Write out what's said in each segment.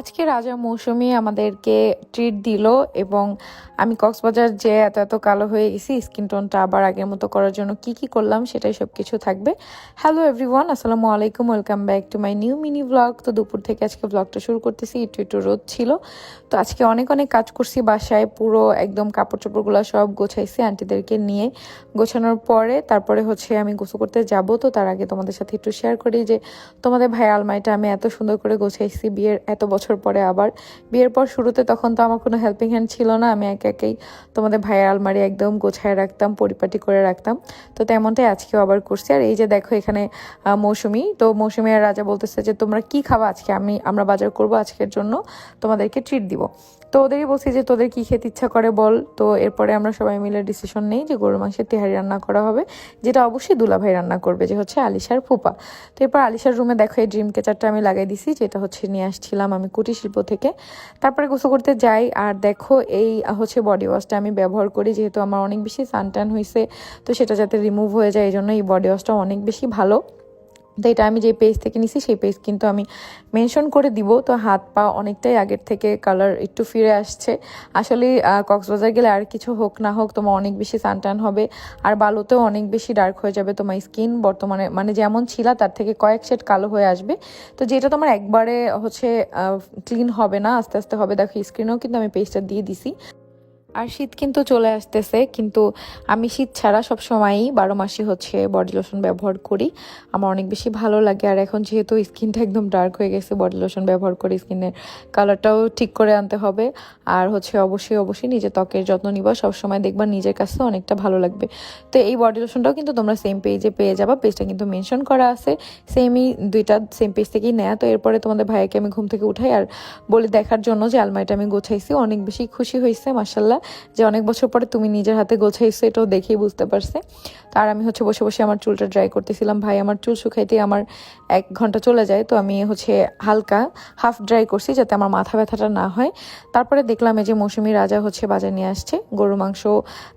আজকে রাজা মৌসুমি আমাদেরকে ট্রিট দিল এবং আমি কক্সবাজার যে এত এত কালো হয়ে গেছি স্কিন টোনটা আবার আগের মতো করার জন্য কি কি করলাম সেটাই সব কিছু থাকবে। হ্যালো এভরিওয়ান আসসালামু আলাইকুম welcome back to my new mini blog তো দুপুর থেকে আজকে ব্লগটা শুরু করতেছি, একটু একটু রোদ ছিল। তো আজকে অনেক অনেক কাজ করছি বাসায়, পুরো একদম কাপড় চোপড়গুলো সব গোছাইছি আন্টিদেরকে নিয়ে। গোছানোর পরে তারপরে হচ্ছে আমি গোসল করতে যাব। তো তার আগে তোমাদের সাথে একটু শেয়ার করি যে তোমাদের ভাই আলমারিটা আমি এত সুন্দর করে গোছাইছি, বিয়ের এত বছর পরে আবার বিয়ের পর শুরুতে তখন তো আমার কোনো হেল্পিং হ্যান্ড ছিল না, আমি একে একেই তোমাদের ভাইয়ের আলমারি একদম গোছায় রাখতাম, পরিপাটি করে রাখতাম। তো তেমনটাই আজকেও আবার করছি। আর এই যে দেখো এখানে মৌসুমি, তো মৌসুমি আর রাজা বলতেছে যে, তোমরা কি খাবা আজকে? আমি, আমরা বাজার করব আজকের জন্য, তোমাদেরকে ট্রিট দিব। তো ওদেরই বলছি যে, তোদের কি খেতে ইচ্ছা করে বল। তো এরপরে আমরা সবাই মিলে ডিসিশন নেই যে, গরুর মাংসের তেহারি রান্না করা হবে, যেটা অবশ্যই দুলাভাই রান্না করবে, যে হচ্ছে আলিশার ফুপা। তো এরপর আলিশার রুমে দেখো এই ড্রিম কেচারটা আমি লাগাই দিছি, যেটা হচ্ছে নিয়ে আসছিলাম আমি কুটির শিল্প থেকে। তারপরে গোসল করতে যাই। আর দেখো, এই হচ্ছে বডি ওয়াশটা আমি ব্যবহার করি, যেহেতু আমার অনেক বেশি সানটান হয়েছে তো সেটা যাতে রিমুভ হয়ে যায়, এই জন্য এই বডি ওয়াশটা অনেক বেশি ভালো। তো এটা আমি যে পেজ থেকে নিছি, সেই পেজ কিন্তু আমি মেনশন করে দিব। তো হাত পা অনেকটাই আগের থেকে কালার একটু ফিরে আসছে। আসলে কক্সবাজার গেলে আর কিছু হোক না হোক, তোমার অনেক বেশি সানটান হবে। আর বালুতেও অনেক বেশি ডার্ক হয়ে যাবে তোমার স্কিন বর্তমানে মানে যেমন ছিল, তার থেকে কয়েক শেড কালো হয়ে আসবে। তো যেটা তোমার একবারে হচ্ছে ক্লিন হবে না, আস্তে আস্তে হবে, দেখো স্ক্রিনেও কিন্তু আমি পেজটা দিয়ে দিছি। আর শীত কিন্তু চলে আসতেছে, কিন্তু আমি শীত ছাড়া সব সময়ই বারো মাসই হচ্ছে বডি লোশন ব্যবহার করি। আমার অনেক বেশি ভালো লাগে, আর এখন যেহেতু স্কিনটা একদম ডার্ক হয়ে গেছে, বডি লোশন ব্যবহার করি স্কিনের কালারটাও ঠিক করে আনতে হবে। আর হচ্ছে অবশ্যই অবশ্যই নিজের ত্বকের যত্ন নিবা, সবসময় দেখবা নিজের কাছে অনেকটা ভালো লাগবে। তো এই বডি লোশনটাও কিন্তু তোমরা সেম পেজে পেয়ে যাবা পেজটা কিন্তু মেনশন করা আছে। সেমই দুইটা সেম পেজ থেকেই নেয়া। তো এরপরে তোমাদের ভাইকে আমি ঘুম থেকে উঠাই, আর বলি দেখার জন্য যে আলমারিটা আমি গোছাইছি, অনেক বেশি খুশি হয়েছে মাসাল্লাহ যে অনেক বছর পরে তুমি নিজের হাতে গোছাইছো এটাও দেখেই বুঝতে পারছে। আর আমি হচ্ছে বসে বসে আমার চুলটা ড্রাই করতেছিলাম। ভাই, আমার চুল শুকাইতে আমার এক ঘণ্টা চলে যায়। তো আমি হচ্ছে হালকা হাফ ড্রাই করছি যাতে আমার মাথা ব্যথাটা না হয়। তারপরে দেখলাম এই যে মৌসুমি রাজা হচ্ছে বাজার নিয়ে আসছে। গরু, মাংস,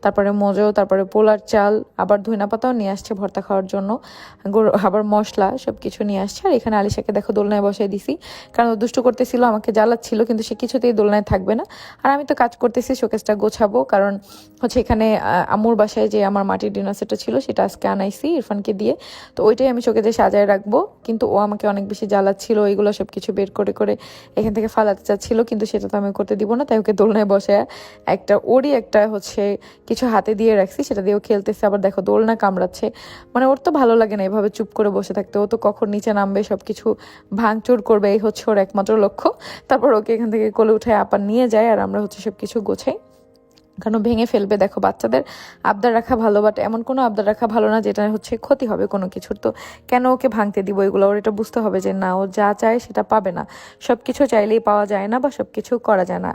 তারপরে মোজো, তারপরে পোলার চাল, আবার ধইনা পাতাও নিয়ে আসছে ভর্তা খাওয়ার জন্য। গরু, আবার মশলা সব কিছু নিয়ে আসছে। আর এখানে আলিশাকে দেখো দোলনায় বসাই দিছি। কারণ দুষ্টু করতেছিল, আমাকে জ্বালাচ্ছিল, কিন্তু সে কিছুতেই দোলনায় থাকবে না। আর আমি তো কাজ করতেছি, শোকেসটা গোছাবো কারণ হচ্ছে এখানে আহ, আম্মুর বাসায় যে আমার মাটির ডিনার সেটটা ছিল সেটা আজকে আনাইছি ইরফানকে দিয়ে। তো ওইটাই আমি শোকেজে সাজায় রাখব কিন্তু ও আমাকে অনেক বেশি জ্বালাচ্ছিল ওইগুলো সব কিছু বের করে করে এখান থেকে ফালাতে চাচ্ছিল কিন্তু সেটা তো আমি করতে দিব না তাই ওকে দোলনায় বসে একটা ওরই একটা হচ্ছে কিছু হাতে দিয়ে রাখছি সেটা দিয়ে ও খেলতেছে আবার দেখো দোলনা কামড়াচ্ছে। মানে ওর তো ভালো লাগে না এভাবে চুপ করে বসে থাকতে ও তো কখন নিচে নামবে সব কিছু ভাঙচুর করবে এই হচ্ছে ওর একমাত্র লক্ষ্য। তারপর ওকে এখান থেকে কোলে উঠায় আপা নিয়ে যায় আর আমরা হচ্ছে সব কিছু গোছাই। কারণ ভেঙে ফেলবে? দেখো, বাচ্চাদের আবদার রাখা ভালো বাট এমন কোনো আবদার রাখা ভালো না যেটা হচ্ছে ক্ষতি হবে কোনো কিছুর। তো কেন ওকে ভাঙতে দিব এগুলো? ওর এটা বুঝতে হবে যে না, ও যা চায় সেটা পাবে না। সব কিছু চাইলেই পাওয়া যায় না বা সব কিছু করা যায় না।